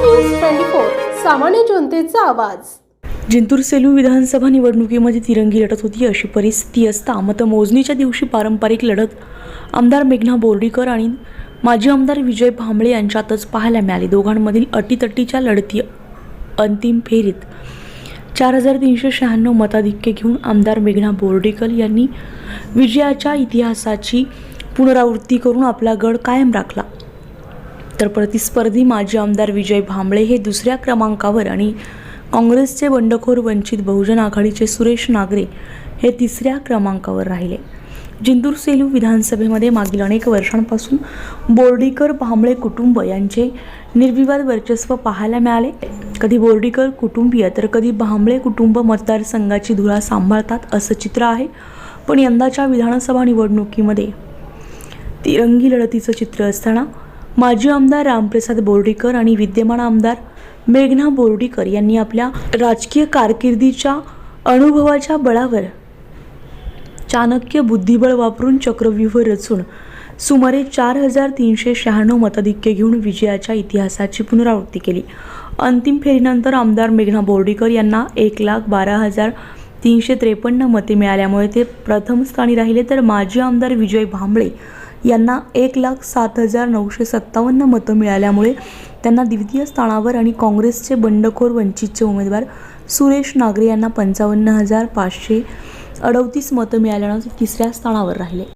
News twenty four सामान्य जनतेचा आवाज. जिंतूर सेलू विधानसभा निवडणुकीमध्ये तिरंगी लढत होती अशी परिस्थिती असता मतमोजणीच्या दिवशी पारंपरिक लढत आमदार मेघना बोर्डीकर आणि माजी आमदार विजय भांबळे यांच्यातच पाहायला मिळाली. दोघांमधील अटीतटीच्या लढती अंतिम फेरीत चार हजार तीनशे शहाण्णव मताधिक्य घेऊन आमदार मेघना बोर्डीकर यांनी विजयाच्या इतिहासाची पुनरावृत्ती करून आपला गड कायम राखला. तर प्रतिस्पर्धी माजी आमदार विजय भांबळे हे दुसऱ्या क्रमांकावर आणि काँग्रेसचे बंडखोर वंचित बहुजन आघाडीचे सुरेश नागरे हे तिसऱ्या क्रमांकावर राहिले. जिंतूर सेलू विधानसभेमध्ये मागील अनेक वर्षांपासून बोर्डीकर भांबळे कुटुंब यांचे निर्विवाद वर्चस्व पाहायला मिळाले. कधी बोर्डीकर कुटुंबीय तर कधी भांबळे कुटुंब मतदारसंघाची धुरा सांभाळतात असं चित्र आहे. पण यंदाच्या विधानसभा निवडणुकीमध्ये तिरंगी लढतीचं चित्र असताना माजी आमदार रामप्रसाद बोर्डीकर आणि विद्यमान आमदार मेघना बोर्डीकर यांनी आपल्या राजकीय कारकिर्दीच्या अनुभवाच्या बळावर चाणक्य बुद्धिबळ वापरून चक्रव्यूह रचून सुमारे चार हजार तीनशे शहाण्णव मताधिक्य घेऊन विजयाच्या इतिहासाची पुनरावृत्ती केली. अंतिम फेरीनंतर आमदार मेघना बोर्डीकर यांना एक लाख बारा हजार तीनशे त्रेपन्न मते मिळाल्यामुळे ते प्रथम स्थानी राहिले. तर माजी आमदार विजय भांबळे यांना एक लाख सात हजार नऊशे सत्तावन्न मतं मिळाल्यामुळे त्यांना द्वितीय स्थानावर आणि काँग्रेसचे बंडखोर वंचितचे उमेदवार सुरेश नागरे यांना पंचावन्न हजार पाचशे अडतीस मतं मिळाल्यानं तिसऱ्या स्थानावर राहिले.